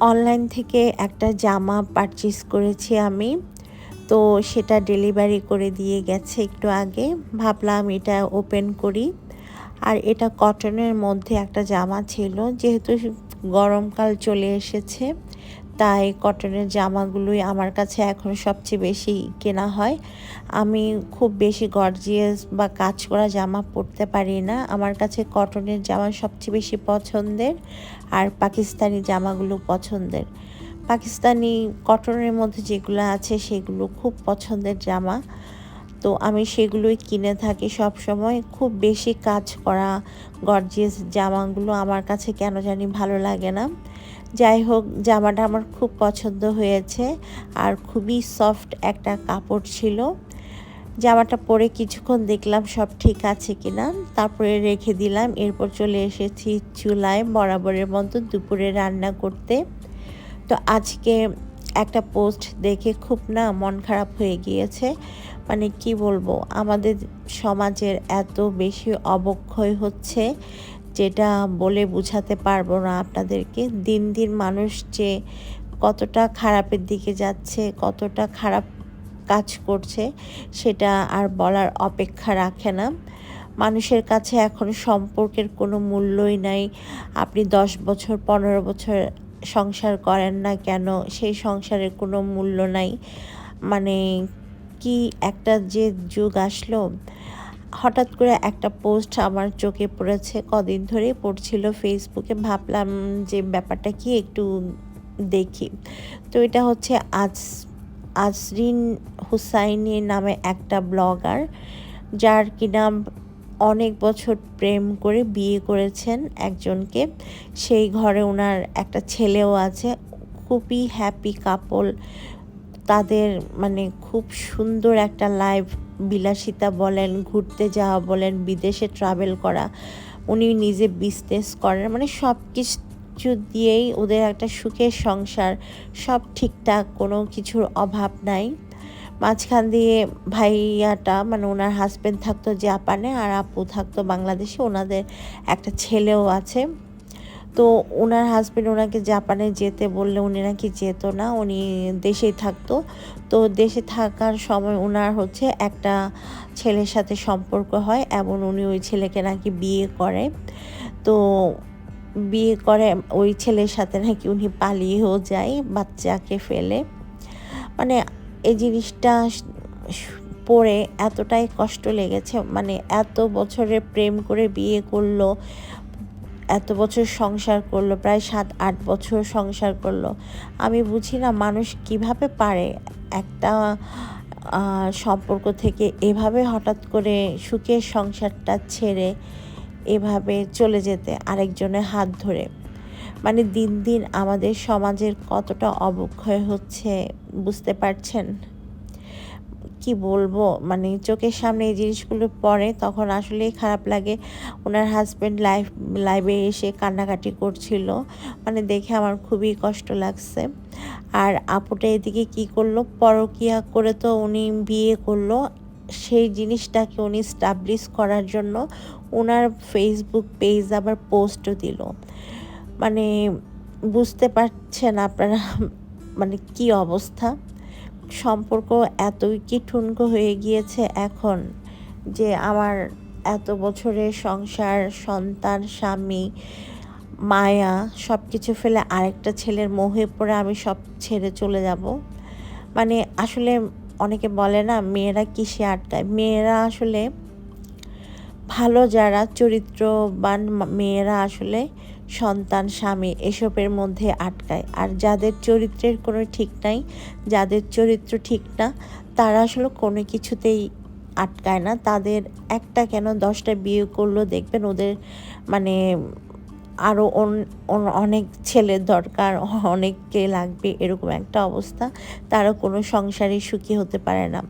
Online থেকে একটা জামা পারচেস করেছি আমি। তো সেটা ডেলিভারি করে দিয়ে গেছে একটু আগে। ভাবলাম এটা ওপেন করি। আর এটা কটনের মধ্যে একটা জামা ছিল, যেহেতু গরমকাল চলে এসেছে। তাই কটনের জামাগুলোই আমার কাছে এখন সবচেয়ে বেশি কেনা হয়। আমি খুব বেশি গর্জিয়াস বা কাজ করা জামা পরতে পারি না। আমার কাছে কটনের জামা সবচেয়ে বেশি পছন্দের আর পাকিস্তানি জামাগুলো পছন্দের। পাকিস্তানি কটনের মধ্যে যেগুলো আছে সেগুলো খুব পছন্দের জামা। তো আমি সেগুলোই কিনে থাকি সব সময় খুব বেশি কাজ করা গর্জিয়াস জামাগুলো আমার কাছে কেন জানি ভালো লাগে না। যাই হোক, জামাটা আমার খুব পছন্দ হয়েছে আর খুবই সফট একটা কাপড় ছিল। জামাটা পরে কিছুক্ষণ দেখলাম সব ঠিক আছে কিনা। তারপরে রেখে দিলাম, এরপর চলে এসেছি চুলায় বরাবরের মতো দুপুরে রান্না করতে। তো আজকে একটা পোস্ট দেখে খুব না মন খারাপ হয়ে গিয়েছে। মানে কি বলব, আমাদের সমাজের এত বেশি অবক্ষয় হচ্ছে যেটা বলে বুঝাতে পারব না আপনাদেরকে। দিন দিন মানুষ যে কতটা খারাপের দিকে যাচ্ছে, কতটা খারাপ কাজ করছে, সেটা আর বলার অপেক্ষা রাখে না। মানুষের কাছে এখন সম্পর্কের কোনো মূল্যই নাই। আপনি দশ বছর, পনেরো বছর সংসার করেন না কেন, সেই সংসারের কোনো মূল্য নাই। মানে কি একটা যে যুগ আসলো, হঠাৎ করে একটা পোস্ট আমার চোখে পড়েছে। কদিন ধরে পড়ছিল ফেসবুকে ভাবলাম যে ব্যাপারটা কি একটু দেখি। তো এটা হচ্ছে আজ, আজরিন হুসাইনের নামে একটা ব্লগার, যার কিনা অনেক বছর প্রেম করে বিয়ে করেছেন একজনকে। সেই ঘরে ওনার একটা ছেলেও আছে, খুবই হ্যাপি কাপল তাদের মানে খুব সুন্দর একটা লাইফ বিলাসিতা বলেন, ঘুরতে যাওয়া বলেন, বিদেশে ট্রাভেল করা, উনি নিজে বিজনেস করেন মানে সব কিছু দিয়েই ওদের একটা সুখের সংসার, সব ঠিকঠাক, কোনো কিছুর অভাব নাই। মাঝখান দিয়ে ভাইয়াটা মানে ওনার হাজব্যান্ড থাকতো জাপানে আর আপু থাকতো বাংলাদেশে, ওনাদের একটা ছেলেও আছে। তো ওনার হাজব্যান্ড ওনাকে জাপানে যেতে বললে উনি নাকি যেত না, উনি দেশেই থাকতো। তো দেশে থাকার সময় ওনার হচ্ছে একটা ছেলের সাথে সম্পর্ক হয় এবং উনি ওই ছেলেকে নাকি বিয়ে করে। তো বিয়ে করে ওই ছেলের সাথে নাকি উনি পালিয়েও যায়, বাচ্চাকে ফেলে। মানে এই জিনিসটা পড়ে এতটাই কষ্ট লেগেছে মানে এত বছরের প্রেম করে বিয়ে করল এত বছর সংসার করল, প্রায় সাত, আট বছর সংসার করল। আমি বুঝি না মানুষ কীভাবে পারে একটা সম্পর্ক থেকে এভাবে হঠাৎ করে সুখের সংসারটা ছেড়ে এভাবে চলে যেতে আরেকজনের হাত ধরে। মানে দিন দিন আমাদের সমাজের কতটা অবক্ষয় হচ্ছে, বুঝতে পারছেন? কি বলব? মানে চোখের সামনে এই জিনিসগুলো পড়ে, তখন আসলেই খারাপ লাগে। ওনার হাজব্যান্ড লাইফ লাইভে এসে কান্নাকাটি করছিল। মানে দেখে আমার খুবই কষ্ট লাগছে। আর আপুটা এদিকে কি করল? পরকিয়া করে তো উনি বিয়ে করল। সেই জিনিসটাকে উনি স্টাবলিশ করার জন্য ওনার ফেসবুক পেজ আবার পোস্টও দিল। মানে বুঝতে পারছেন আপনারা মানে কি অবস্থা? সম্পর্ক এতই কি ঠুনকো হয়ে গিয়েছে এখন যে আমার এত বছরের সংসার, সন্তান, স্বামী, মায়া সব কিছু ফেলে আরেকটা ছেলের মোহে পড়ে আমি সব ছেড়ে চলে যাব? মানে আসলে অনেকে বলে না, মেয়েরা কিসে আটকায় মেয়েরা আসলে ভালো যারা চরিত্রবান মেয়েরা আসলে সন্তান, স্বামী এসবের মধ্যে আটকায়। আর যাদের চরিত্রের কোনো ঠিক নাই, যাদের চরিত্র ঠিক না, তারা আসলে কোনো কিছুতেই আটকায় না। তাদের একটা কেন দশটা বিয়ে করল দেখবেন ওদের মানে আরও অনেক ছেলের দরকার, অনেককে লাগবে, এরকম একটা অবস্থা। তারও কোনো সংসারে সুখী হতে পারে না।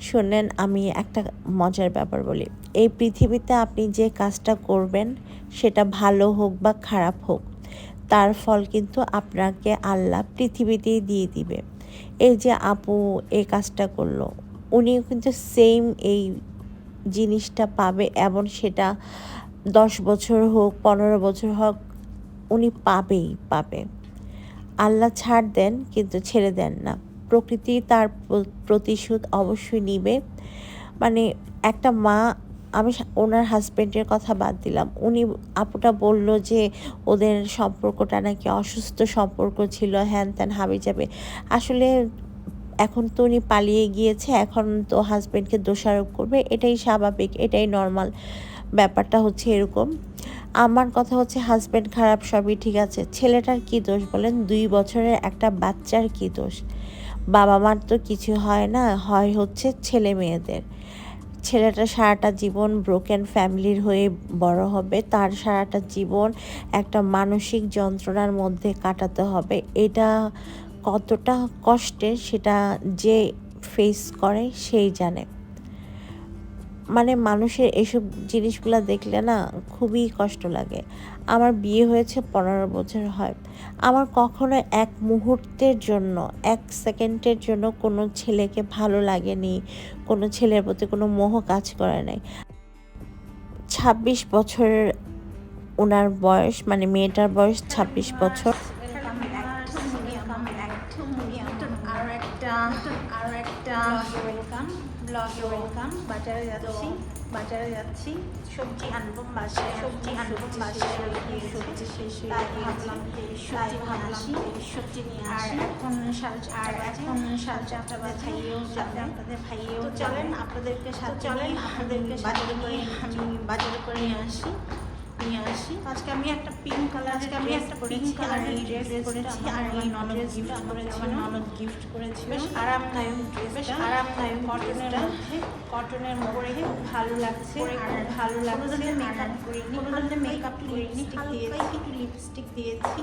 শোনেন, আমি একটা মজার ব্যাপার বলি। এই পৃথিবীতে আপনি যে কাজটা করবেন, সেটা ভালো হোক বা খারাপ হোক, তার ফল কিন্তু আপনাকে আল্লাহ পৃথিবীতেই দিয়ে দিবে। এই যে আপু এই কাজটা করল, উনিও কিন্তু সেম এই জিনিসটা পাবে, এবং সেটা দশ বছর হোক, পনেরো বছর হোক, উনি পাবেই, পাবে। আল্লাহ ছাড় দেন কিন্তু ছেড়ে দেন না। প্রকৃতি তার প্রতিশোধ অবশ্যই নিবে। মানে একটা মা, আমি ওনার হাজব্যান্ডের কথা বাদ দিলাম। উনি আপুটা বলল যে, ওদের সম্পর্কটা নাকি অসুস্থ সম্পর্ক ছিল, হ্যান ত্যান হাবি যাবে। আসলে এখন তো উনি পালিয়ে গিয়েছে, এখন তো হাজব্যান্ডকে দোষারোপ করবে, এটাই স্বাভাবিক, এটাই নর্মাল ব্যাপারটা হচ্ছে এরকম। আমার কথা হচ্ছে হাজব্যান্ড খারাপ সবই ঠিক আছে। ছেলেটার কি দোষ বলেন? দুই বছরের একটা বাচ্চার কি দোষ? বাবা মার তো কিছু হয় না, হয় হচ্ছে ছেলে মেয়েদের। ছেলেটা সারাটা জীবন ব্রোকেন ফ্যামিলির হয়ে বড় হবে, তার সারাটা জীবন একটা মানসিক যন্ত্রণার মধ্যে কাটাতে হবে। এটা কতটা কষ্টের সেটা যে ফেস করে, সেই জানে। মানে মানুষের এসব জিনিসগুলো দেখলে না খুবই কষ্ট লাগে। আমার বিয়ে হয়েছে পনেরো বছর হয়। আমার কখনো এক মুহূর্তের জন্য, এক সেকেন্ডের জন্য কোনো ছেলেকে ভালো লাগেনি, কোনো ছেলের প্রতি কোনো মোহ কাজ করে নাই। ছাব্বিশ বছরের ওনার বয়স মানে মেয়েটার বয়স ছাব্বিশ বছর welcome back to Muniyam back to Muniyam আরও একটা আরও একটা ওয়েলকাম ব্লগে ওয়েলকাম বাজারে যাচ্ছি বাজারে যাচ্ছি। সবজি আনব বাসায় সবজি আনব বাসায় সবজি শেষ হয়ে ভাবলাম সবজি ভাবলাম সবজি নিয়ে আর এখন সাড়ে আর এখন সাড়ে চারটা বাজে। ভাইয়েও যাবে। আপনাদের ভাইয়েও চলেন আপনাদেরকে সাথে চলেন আপনাদেরকে বাজারে করে আমি বাজারে করে নিয়ে আসি। নিয়ে আসি। আজকে আমি একটা পিঙ্ক কালার আজকে আমি একটা পিঙ্ক কালারের ড্রেস করেছি আর এই ননদ গিফট করেছি আমার ননদ গিফট করেছি বেশ আরামদায়ক ড্রেস বেশ আরামদায়ক কটনের মধ্যে কটনের খুব ভালো লাগছে আর ভালো লাগছে। মেকআপ করিনি কোনো ধরনের মেকআপ করিনি দিয়েছি। একটু লিপস্টিক দিয়েছি।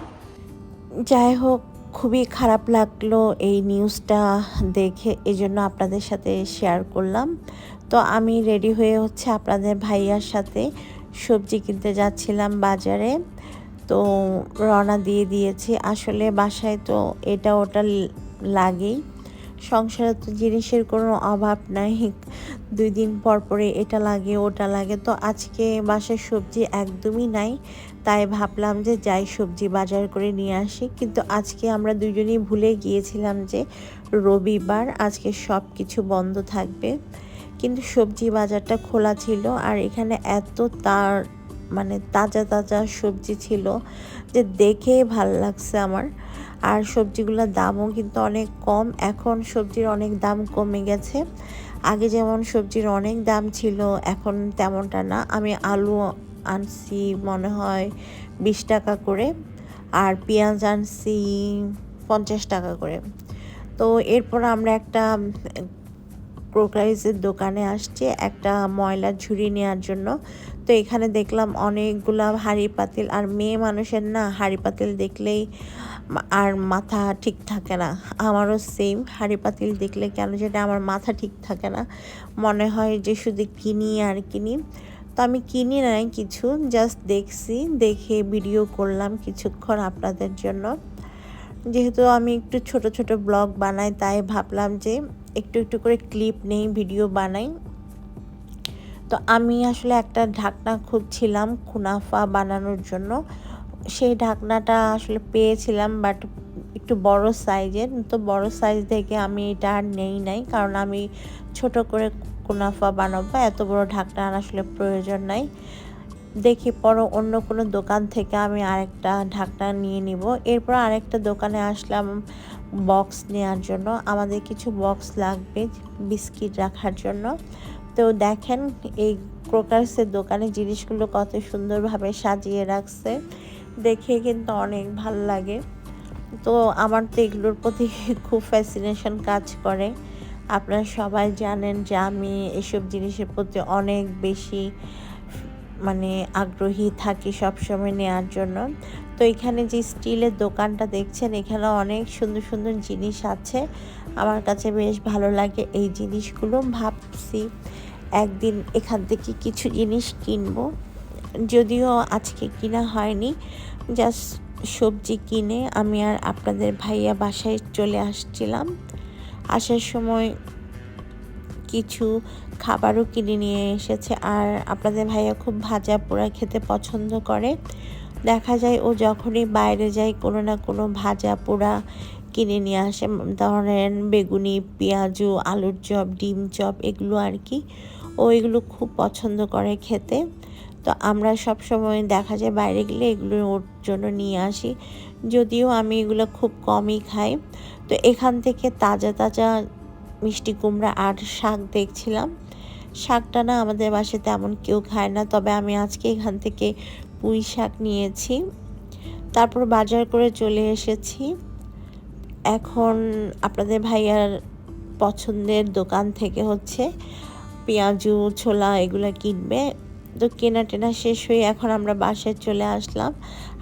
যাই হোক খুবই খারাপ লাগল এই নিউজটা দেখে এই জন্য আপনাদের সাথে শেয়ার করলাম। তো আমি রেডি হয়ে হচ্ছে আপনাদের ভাইয়ার সাথে সবজি কিনতে যাচ্ছিলাম বাজারে। তো রওনা দিয়ে দিয়েছি। আসলে বাসায় তো এটা ওটা লাগেই। সংসারে তো জিনিসের কোনো অভাব নাই। দুই দিন পর পরে এটা লাগে, ওটা লাগে। তো আজকে বাসায় সবজি একদমই নাই। তাই ভাবলাম যে যাই সবজি বাজার করে নিয়ে আসি। কিন্তু আজকে আমরা দুজনেই ভুলে গিয়েছিলাম যে রবিবার আজকে সব কিছু বন্ধ থাকবে। কিন্তু সবজি বাজারটা খোলা ছিল আর এখানে এত তার মানে তাজা তাজা সবজি ছিল যে দেখে ভালো লাগছে আমার। আর সবজিগুলোর দামও কিন্তু অনেক কম, এখন সবজির অনেক দাম কমে গেছে। আগে যেমন সবজির অনেক দাম ছিল, এখন তেমনটা না। আমি আলু আনছি মনে হয় বিশ টাকা করে আর পেঁয়াজ আনছি পঞ্চাশ টাকা করে। তো এরপর আমরা একটা ক্রোকারিজের দোকানে আসছে একটা ময়লার ঝুড়ি নেওয়ার জন্য। তো এখানে দেখলাম অনেকগুলা হাঁড়ি পাতিল, আর মেয়ে মানুষের না হাঁড়ি পাতিল দেখলেই আর মাথা ঠিক থাকে না। আমারও সেম হাঁড়ি পাতিল দেখলে কেন যেটা আমার মাথা ঠিক থাকে না। মনে হয় যে শুধু কিনি আর কিনি। তো আমি কিনি নাই কিছু জাস্ট দেখছি, দেখে ভিডিও করলাম কিছুক্ষণ আপনাদের জন্য। যেহেতু আমি একটু ছোট ছোট ব্লগ বানাই, তাই ভাবলাম যে একটু একটু করে ক্লিপ নেই ভিডিও বানাই। তো আমি আসলে একটা ঢাকনা খুঁজছিলাম খুনাফা বানানোর জন্য। সেই ঢাকনাটা আসলে পেয়েছিলাম বাট একটু বড় সাইজের তো বড় সাইজ থেকে আমি এটা আর নেই নাই, কারণ আমি ছোট করে কুনাফা বানাবো, এত বড় ঢাকনা আসলে প্রয়োজন নাই। দেখি পরও অন্য কোনো দোকান থেকে আমি আরেকটা ঢাকনা নিয়ে নিব। এরপর আরেকটা দোকানে আসলাম বক্স নেওয়ার জন্য। আমাদের কিছু বক্স লাগবে বিস্কিট রাখার জন্য। তো দেখেন এই ক্রোকার্সের দোকানে জিনিসগুলো কত সুন্দরভাবে সাজিয়ে রাখছে। দেখে কিন্তু অনেক ভালো লাগে। তো আমার তো এগুলোর প্রতি খুব ফ্যাসিনেশন কাজ করে। আপনারা সবাই জানেন যে আমি এসব জিনিসের প্রতি অনেক বেশি মানে আগ্রহী থাকি সবসময় নেওয়ার জন্য। তো এখানে যে স্টিলের দোকানটা দেখছেন এখানে অনেক সুন্দর সুন্দর জিনিস আছে। আমার কাছে বেশ ভালো লাগে এই জিনিসগুলো। ভাবছি একদিন এখান থেকে কিছু জিনিস কিনবো। যদিও আজকে কিনা হয়নি, জাস্ট সবজি কিনে আমি আর আপনাদের ভাইয়া বাসায় চলে আসছিলাম। আসার সময় কিছু খাবারও কিনে নিয়ে এসেছে আর আপনাদের ভাইয়া খুব ভাজা পোড়া খেতে পছন্দ করে। দেখা যায় ও যখনই বাইরে যায় কোনো না কোনো ভাজা পোড়া কিনে নিয়ে আসে, ধরেন বেগুনি, পেঁয়াজু, আলুর চপ, ডিম চপ এগুলো আর কি। ও এগুলো খুব পছন্দ করে খেতে। তো আমরা সব সময় দেখা যায় বাইরে গেলে এগুলো ওর জন্য নিয়ে আসি। যদিও আমি এগুলো খুব কমই খাই। তো এখান থেকে তাজা তাজা মিষ্টি কুমড়া আর শাক দেখছিলাম। শাকটা না আমাদের বাসায় তেমন কেউ খায় না, তবে আমি আজকে এখান থেকে পুঁই শাক নিয়েছি। তারপর বাজার করে চলে এসেছি। এখন আপনাদের ভাইয়ার পছন্দের দোকান থেকে হচ্ছে পেঁয়াজু, ছোলা এগুলো কিনবে। তো কেনা টেনা শেষ হয়ে এখন আমরা বাসায় চলে আসলাম।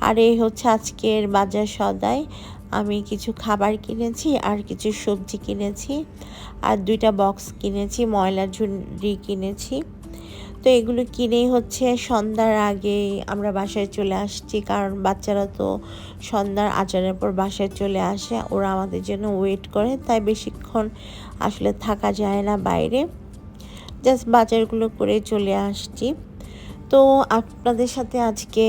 আর এই হচ্ছে আজকের বাজার সদাই। আমি কিছু খাবার কিনেছি আর কিছু সবজি কিনেছি আর দুইটা বক্স কিনেছি, ময়লা ঝুড়ি কিনেছি। তো এগুলো কিনেই হচ্ছে সন্ধ্যার আগে আমরা বাসায় চলে আসছি কারণ বাচ্চারা তো সন্ধ্যার আচারের পর বাসায় চলে আসে, ওরা আমাদের জন্য ওয়েট করে, তাই বেশিক্ষণ আসলে থাকা যায় না বাইরে। জাস্ট বাজারগুলো করে চলে আসছি। তো আপনাদের সাথে আজকে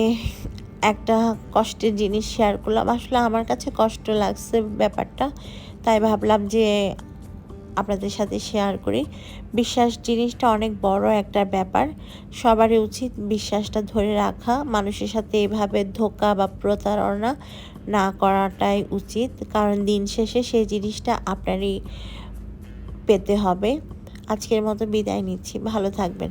একটা কষ্টের জিনিস শেয়ার করলাম। আসলে আমার কাছে কষ্ট লাগছে ব্যাপারটা। তাই ভাবলাম যে আপনাদের সাথে শেয়ার করি। বিশ্বাস জিনিসটা অনেক বড় একটা ব্যাপার। সবারই উচিত বিশ্বাসটা ধরে রাখা। মানুষের সাথে এভাবে ধোকা বা প্রতারণা না করাটাই উচিত। কারণ দিন শেষে সেই জিনিসটা আপনারই পেতে হবে। আজকের মতো বিদায় নিচ্ছি। ভালো থাকবেন।